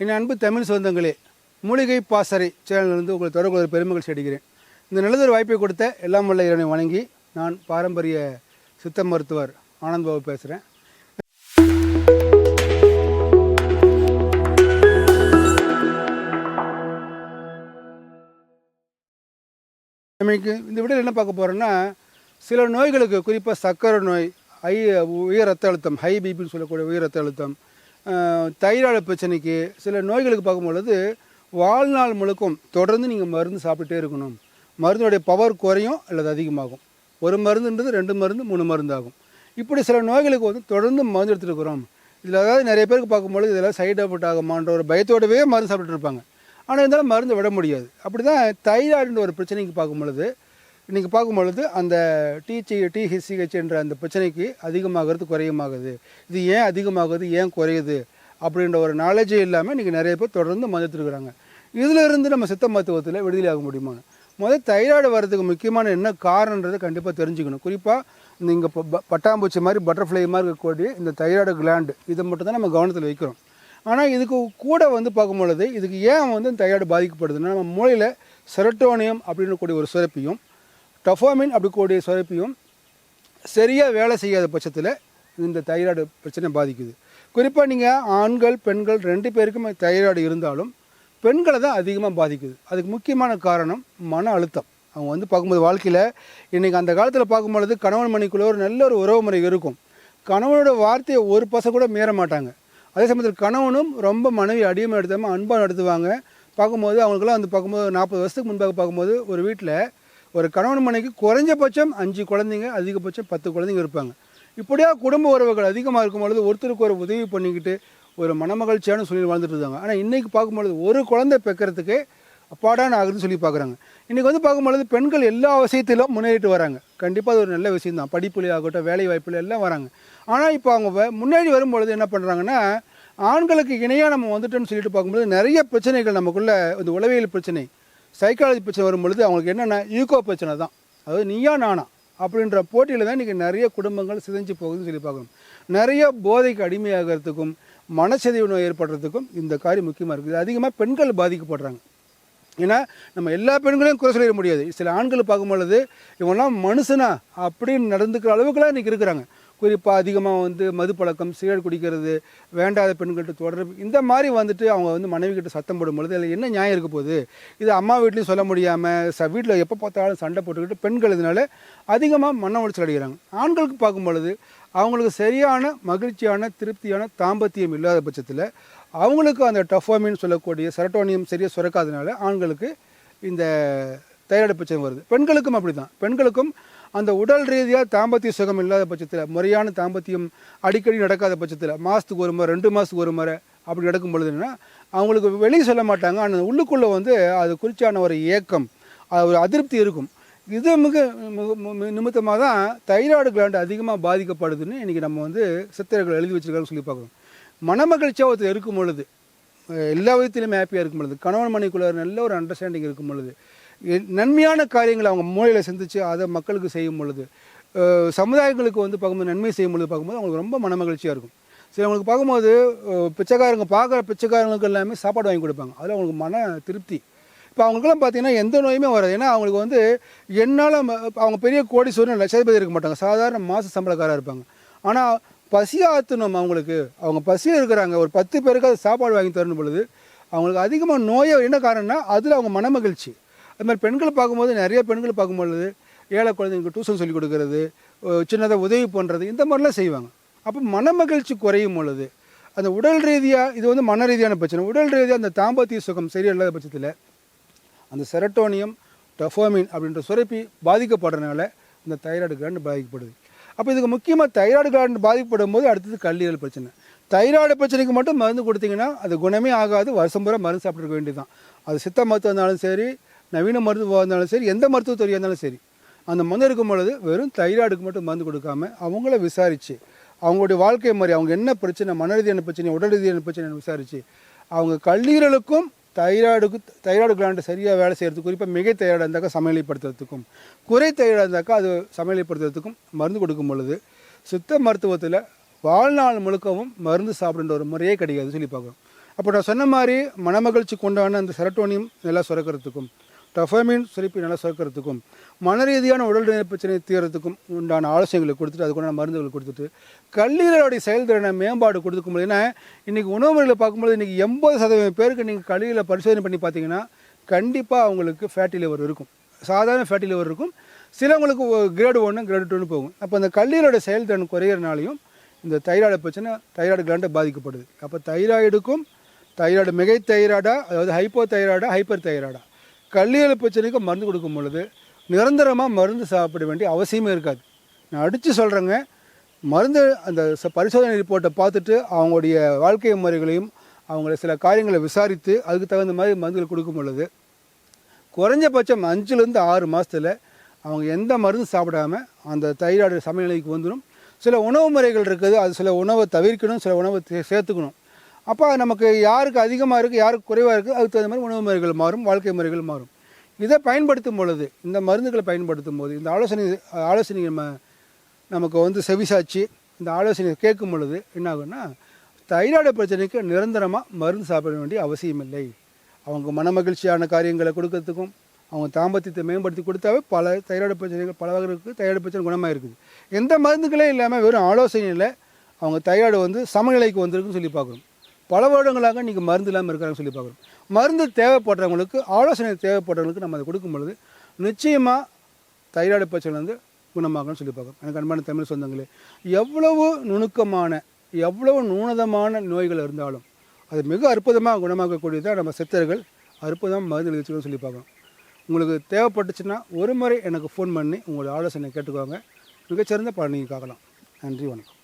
என் அன்பு தமிழ் சொந்தங்களே மூலிகை பாசறை சேனலிலிருந்து உங்களை தொடர்பு பெருமகிழ்ச்சி அடைகிறேன். இந்த நல்லதொரு வாய்ப்பை கொடுத்த எல்லாம் வல்ல இறைவனை வணங்கி நான் பாரம்பரிய சித்த மருத்துவர் ஆனந்த் பாபு பேசுகிறேன் நமக்கு இந்த விடையில் என்ன பார்க்க போகிறோன்னா சில நோய்களுக்கு குறிப்பாக சர்க்கரை நோய் ஹை உயர் ரத்த அழுத்தம் ஹை பிபின்னு சொல்லக்கூடிய உயர் ரத்த அழுத்தம் தைராய்டு பிரச்சனைக்கு சில நோய்களுக்கு பார்க்கும்பொழுது வாழ்நாள் முழுக்கும் தொடர்ந்து நீங்கள் மருந்து சாப்பிட்டுட்டே இருக்கணும். மருந்துடைய பவர் குறையும் அல்லது அதிகமாகும். ஒரு மருந்துன்றது ரெண்டு மருந்து மூணு மருந்து ஆகும் இப்படி சில நோய்களுக்கு வந்து தொடர்ந்து மருந்து எடுத்துட்டு இருக்கிறோம். இதில் அதாவது நிறைய பேருக்கு பார்க்கும்பொழுது இதெல்லாம் சைடு எஃபெக்ட் ஆகுமான்ற ஒரு பயத்தோடவே மருந்து சாப்பிட்டுட்டு இருப்பாங்க. ஆனால் இருந்தாலும் மருந்து விட முடியாது. அப்படி தான் தைராய்டுன்ற ஒரு பிரச்சனைக்கு பார்க்கும்பொழுது இன்றைக்கி பார்க்கும்பொழுது அந்த டிசி டிஹெச்சிஹெச் என்ற அந்த பிரச்சனைக்கு அதிகமாகிறது குறையுமாகுது. இது ஏன் அதிகமாகுது ஏன் குறையுது? அப்படின்ற ஒரு நாலேஜே இல்லாமல் இன்றைக்கி நிறைய பேர் தொடர்ந்து மதித்துருக்குறாங்க. இதிலிருந்து நம்ம சித்த மருத்துவத்தில் விடுதலை ஆக முடியுமா? முதல் தைராய்டு வர்றதுக்கு முக்கியமான என்ன காரணன்றதை கண்டிப்பாக தெரிஞ்சுக்கணும். குறிப்பாக இந்த இங்கே பட்டாம்பூச்சி மாதிரி பட்டர்ஃப்ளை மாதிரி இருக்கக்கூடிய இந்த தைராய்டு கிளாண்டு இதை மட்டும் தான் நம்ம கவனத்தில் வைக்கிறோம். ஆனால் இதுக்கு கூட வந்து பார்க்கும் பொழுது இதுக்கு ஏன் வந்து தைராய்டு பாதிக்கப்படுதுன்னா நம்ம மூளையில் செரட்டோனியம் அப்படின்னு கூடிய ஒரு சுரப்பியும் டஃபோமின் அப்படிக்கூடிய சுரப்பியும் சரியாக வேலை செய்யாத பட்சத்தில் இந்த தைராய்டு பிரச்சனை பாதிக்குது. குறிப்பாக நீங்கள் ஆண்கள் பெண்கள் ரெண்டு பேருக்குமே தைராய்டு இருந்தாலும் பெண்களை தான் அதிகமாக பாதிக்குது. அதுக்கு முக்கியமான காரணம் மன அழுத்தம். அவங்க வந்து பார்க்கும்போது வாழ்க்கையில் இன்றைக்கி அந்த காலத்தில் பார்க்கும்பொழுது கணவன் மணிக்குள்ளே ஒரு நல்ல ஒரு உறவு முறை இருக்கும். கணவனோட வார்த்தையை ஒரு பசங்க கூட மீற மாட்டாங்க. அதே சமயத்தில் கணவனும் ரொம்ப மனைவி அடிமை எடுத்தாமல் அன்பாக நடத்துவாங்க. பார்க்கும்போது அவங்களுக்குலாம் வந்து பார்க்கும்போது நாற்பது வருஷத்துக்கு முன்பாக பார்க்கும்போது ஒரு வீட்டில் ஒரு கணவன் மனைக்கு குறைஞ்சபட்சம் அஞ்சு குழந்தைங்க அதிகபட்சம் பத்து குழந்தைங்க இருப்பாங்க. இப்படியா குடும்ப உறவுகள் அதிகமாக இருக்கும் பொழுது ஒருத்தருக்கு ஒரு உதவி பண்ணிக்கிட்டு ஒரு மனமகிழ்ச்சியான சொல்லி வாழ்ந்துட்டு இருந்தாங்க ஆனால் இன்றைக்கி பார்க்கும்பொழுது ஒரு குழந்தை பெக்கிறதுக்கு அப்பாடான ஆகுதுன்னு சொல்லி பார்க்குறாங்க. இன்றைக்கி வந்து பார்க்கும்பொழுது பெண்கள் எல்லா விஷயத்திலும் முன்னேறிட்டு வராங்க. கண்டிப்பாக அது ஒரு நல்ல விஷயம் தான். படிப்புலேயே ஆகட்டும் வேலை வாய்ப்புல எல்லாம் வராங்க. ஆனால் இப்போ அவங்க முன்னாடி முன்னேறி வரும்பொழுது என்ன பண்ணுறாங்கன்னா ஆண்களுக்கு இணையாக நம்ம வந்துட்டோம்னு சொல்லிட்டு பார்க்கும்போது நிறைய பிரச்சனைகள் நமக்குள்ளே இந்த உளவியல் பிரச்சனை சைக்காலஜி பிரச்சனை வரும்பொழுது அவங்களுக்கு என்னென்னா ஈகோ பிரச்சனை தான். அதாவது நீயா நானா அப்படின்ற போட்டியில் தான் இன்றைக்கி நிறைய குடும்பங்கள் சிதைஞ்சு போகுதுன்னு சொல்லி பார்க்கணும். நிறைய போதைக்கு அடிமையாகிறதுக்கும் மனச்சதிவு நோய் ஏற்படுறதுக்கும் இந்த காரியம் முக்கியமாக இருக்குது. அதிகமாக பெண்கள் பாதிக்கப்படுறாங்க. ஏன்னா நம்ம எல்லா பெண்களையும் குறை சொல்லிட முடியாது. சில ஆண்கள் பார்க்கும்பொழுது இவங்கெல்லாம் மனுஷனா அப்படின்னு நடந்துக்கிற அளவுக்குலாம் இன்றைக்கி இருக்கிறாங்க. குறிப்பாக அதிகமாக வந்து மது பழக்கம் சிகரெட் குடிக்கிறது வேண்டாத பெண்கள்கிட்ட தொடர்பு இந்த மாதிரி வந்துட்டு அவங்க வந்து மனைவி கிட்ட சத்தம் போடும்பொழுது அதில் என்ன நியாயம் இருக்க போகுது? இது அம்மா வீட்லேயும் சொல்ல முடியாமல் ச வீட்டில் எப்போ பார்த்தாலும் சண்டை போட்டுக்கிட்டு பெண்கள் இதனால அதிகமாக மன உளைச்சல் அடைகிறாங்க. ஆண்களுக்கு பார்க்கும் பொழுது அவங்களுக்கு சரியான மகிழ்ச்சியான திருப்தியான தாம்பத்தியம் இல்லாத பட்சத்தில் அவங்களுக்கு அந்த டஃபோமின்னு சொல்லக்கூடிய செரட்டோனியம் சரியாக சுரக்காதனால ஆண்களுக்கு இந்த தைராய்டு பிரச்சனை வருது. பெண்களுக்கும் அப்படி தான் பெண்களுக்கும் அந்த உடல் ரீதியாக தாம்பத்திய சுகம் இல்லாத பட்சத்தில் முறையான தாம்பத்தியம் அடிக்கடி நடக்காத பட்சத்தில் மாதத்துக்கு ஒரு முறை ரெண்டு மாதத்துக்கு ஒரு முறை அப்படி நடக்கும் பொழுதுன்னா அவங்களுக்கு வெளியே சொல்ல மாட்டாங்க. ஆனால் உள்ளுக்குள்ளே வந்து அது குறிச்சான ஒரு ஏக்கம் அது ஒரு அதிருப்தி இருக்கும். இது மிக நிமித்தமாக தான் தைராய்டு கிளாண்டு அதிகமாக பாதிக்கப்படுதுன்னு இன்றைக்கி நம்ம வந்து சித்திரர்கள் எழுதி வச்சிருக்காங்கன்னு சொல்லி பார்க்குறோம். மனமகிழ்ச்சியாக ஒருத்தர் இருக்கும் பொழுது எல்லா விதத்திலும் ஹாப்பியாக இருக்கும் பொழுது கணவன் மனைக்குள்ள நல்ல ஒரு அண்டர்ஸ்டாண்டிங் இருக்கும் பொழுது நன்மையான காரியங்களை அவங்க மூளையில் சிந்திச்சு அதை மக்களுக்கு செய்யும் பொழுது சமுதாயங்களுக்கு வந்து பார்க்கும்போது நன்மை செய்யும் பொழுது பார்க்கும்போது அவங்களுக்கு ரொம்ப மனமகிழ்ச்சியாக இருக்கும். சரி அவங்களுக்கு பார்க்கும்போது பிச்சைக்காரங்க பார்க்குற பிச்சைக்காரங்களுக்கு எல்லாமே சாப்பாடு வாங்கி கொடுப்பாங்க. அதில் அவங்களுக்கு மன திருப்தி. இப்போ அவங்களுக்குலாம் பார்த்தீங்கன்னா எந்த நோயுமே வராது. ஏன்னா அவங்களுக்கு வந்து என்னால் அவங்க பெரிய கோடீஸ்வரன் லட்சாதிபதி இருக்க மாட்டாங்க. சாதாரண மாத சம்பளக்காராக இருப்பாங்க. ஆனால் பசி ஆற்றணும் அவங்களுக்கு. அவங்க பசியில் இருக்கிறாங்க. ஒரு பத்து பேருக்கு அது சாப்பாடு வாங்கி தரணும் பொழுது அவங்களுக்கு அதிகமாக நோயை என்ன காரணம்னா அதில் அவங்க மனமகிழ்ச்சி. அது மாதிரி பெண்கள் பார்க்கும்போது நிறைய பெண்கள் பார்க்கும்பொழுது ஏழை குழந்தைங்களுக்கு டியூஷன் சொல்லி கொடுக்கறது சின்னதாக உதவி பண்ணுறது இந்த மாதிரிலாம் செய்வாங்க. அப்போ மனமகிழ்ச்சி குறையும் பொழுது அந்த உடல் ரீதியாக இது வந்து மன ரீதியான பிரச்சனை. உடல் ரீதியாக அந்த தாம்பத்திய சுகம் சரியில்லாத பட்சத்தில் அந்த செரட்டோனியம் டஃபோமின் அப்படின்ற சுரப்பி பாதிக்கப்படுறதுனால இந்த தைராய்டு கிளாண்டு பாதிக்கப்படுது. அப்போ இதுக்கு முக்கியமாக தைராய்டு கிளாண்டு பாதிக்கப்படும் போது அடுத்தது கல்லீரல் பிரச்சனை. தைராய்டு பிரச்சனைக்கு மட்டும் மருந்து கொடுத்தீங்கன்னா அது குணமே ஆகாது வருஷம் பூரா மருந்து சாப்பிடுறக்க வேண்டியது தான் அது சித்த மருத்துவம் இருந்தாலும் சரி நவீன மருத்துவமாக இருந்தாலும் சரி எந்த மருத்துவத்துறையாக இருந்தாலும் சரி அந்த மருந்து இருக்கும் பொழுது வெறும் தைராய்டுக்கு மட்டும் மருந்து கொடுக்காம அவங்கள விசாரித்து அவங்களுடைய வாழ்க்கை முறை அவங்க என்ன பிரச்சனை மன ரீதியான பிரச்சனை உடல் ரீதியான பிரச்சனை விசாரித்து அவங்க கல்லீரலுக்கும் தைராய்டுக்கு தைராய்டு கிளாண்டு சரியாக வேலை செய்கிறதுக்கு குறிப்பாக மிகை தைராய்டாக இருந்தாக்கா சமநிலைப்படுத்துறதுக்கும் குறை தைராய்டு இருந்தாக்கா அது சமநிலைப்படுத்துறதுக்கும் மருந்து கொடுக்கும் பொழுது சித்த மருத்துவத்தில் வாழ்நாள் முழுக்கவும் மருந்து சாப்பிடுன்ற ஒரு முறையே கிடையாது சொல்லி பார்க்குறோம். அப்போ நான் சொன்ன மாதிரி மனமகிழ்ச்சி கொண்டான அந்த செரட்டோனியம் நல்லா சுரக்கிறதுக்கும் டஃபமின் சுரப்பி நல்லா சுரக்கிறதுக்கும் மன ரீதியான உடல்நல பிரச்சனை தீர்றதுக்கும் உண்டான ஆலோசனைகளை கொடுத்துட்டு அதுக்குண்டான மருந்துகளை கொடுத்துட்டு கல்லீரலுடைய செயல்திறனை மேம்பாடு கொடுக்கும் ஏன்னா இன்றைக்கி உணவு முறைகளை பார்க்கும்போது இன்றைக்கி எண்பது சதவீதம் பேருக்கு நீங்கள் கல்லீரலை பரிசோதனை பண்ணி பார்த்தீங்கன்னா கண்டிப்பாக அவங்களுக்கு ஃபேட்டி லிவர் இருக்கும். சாதாரண ஃபேட்டி லிவர் இருக்கும். சிலவங்களுக்கு கிரேடு ஒன்று கிரேடு டூன்னு போகும். அப்போ அந்த கல்லீரலோட செயல்திறன் குறையிறனாலையும் இந்த தைராய்டு பிரச்சனை தைராய்டு கிளாண்டை பாதிக்கப்படுது. அப்போ தைராய்டுக்கும் தைராய்டு மிகை தைராய்டா அதாவது ஹைப்போ தைராய்டா ஹைப்பர் தைராய்டா கல்லீரல் பிரச்சனைக்கு மருந்து கொடுக்கும் பொழுது நிரந்தரமாக மருந்து சாப்பிட வேண்டிய அவசியமே இருக்காது. நான் அடித்து சொல்கிறேங்க மருந்து அந்த ச- பரிசோதனை ரிப்போர்ட்டை பார்த்துட்டு அவங்களுடைய வாழ்க்கை முறைகளையும் அவங்கள சில காரியங்களை விசாரித்து அதுக்கு தகுந்த மாதிரி மருந்துகள் கொடுக்கும் பொழுது குறைஞ்சபட்சம் அஞ்சுலேருந்து ஆறு மாதத்தில் அவங்க எந்த மருந்து சாப்பிடாம அந்த தைராய்டு சமநிலைக்கு வந்துடும் சில உணவு முறைகள் இருக்குது. அது சில உணவை தவிர்க்கணும் சில உணவை சேர்த்துக்கணும். அப்போ நமக்கு யாருக்கு அதிகமாக இருக்குது யாருக்கு குறைவாக இருக்குது அதுக்கு தகுந்த மாதிரி உணவு முறைகள் மாறும் வாழ்க்கை முறைகள் மாறும். இதை பயன்படுத்தும் பொழுது இந்த மருந்துகளை பயன்படுத்தும் போது இந்த ஆலோசனை ஆலோசனை நம்ம நமக்கு வந்து செவிசாச்சு இந்த ஆலோசனை கேட்கும் பொழுது என்ன ஆகும்னா தைராய்டு பிரச்சனைக்கு நிரந்தரமாக மருந்து சாப்பிட வேண்டிய அவசியம் இல்லை. அவங்க மனமகிழ்ச்சியான காரியங்களை கொடுக்கறதுக்கும் அவங்க தாம்பத்தியத்தை மேம்படுத்தி கொடுத்தாவே பல தைராய்டு பிரச்சனைகள் பல வகை இருக்குது தைராய்டு பிரச்சனை குணமாக இருக்குது. எந்த மருந்துகளே இல்லாமல் வெறும் ஆலோசனையில் அவங்க தைராய்டு வந்து சமநிலைக்கு வந்திருக்குன்னு சொல்லி பார்க்குறோம். பல வருடங்களாக இன்றைக்கி மருந்து இல்லாமல் இருக்கிறாங்கன்னு சொல்லி பார்க்குறோம். மருந்து தேவைப்படுறவங்களுக்கு ஆலோசனை தேவைப்படுறவங்களுக்கு நம்ம அதை கொடுக்கும் பொழுது நிச்சயமாக தைராய்டு பிரச்சனை வந்து குணமாகணும்னு சொல்லி பார்க்குறோம். எனக்கு அன்பான தமிழ் சொந்தங்களே எவ்வளவு நுணுக்கமான எவ்வளவு நூனதமான நோய்கள் இருந்தாலும் அது மிக அற்புதமாக குணமாக்கக்கூடியதாக நம்ம சித்தர்கள் அற்புதமாக மருந்து எழுதிச்சுன்னு சொல்லி பார்க்குறோம். உங்களுக்கு தேவைப்பட்டுச்சுன்னா ஒரு முறை எனக்கு ஃபோன் பண்ணி உங்களோட ஆலோசனை கேட்டுக்கோங்க. மிகச்சிறந்த பலனை காக்கலாம் நன்றி வணக்கம்.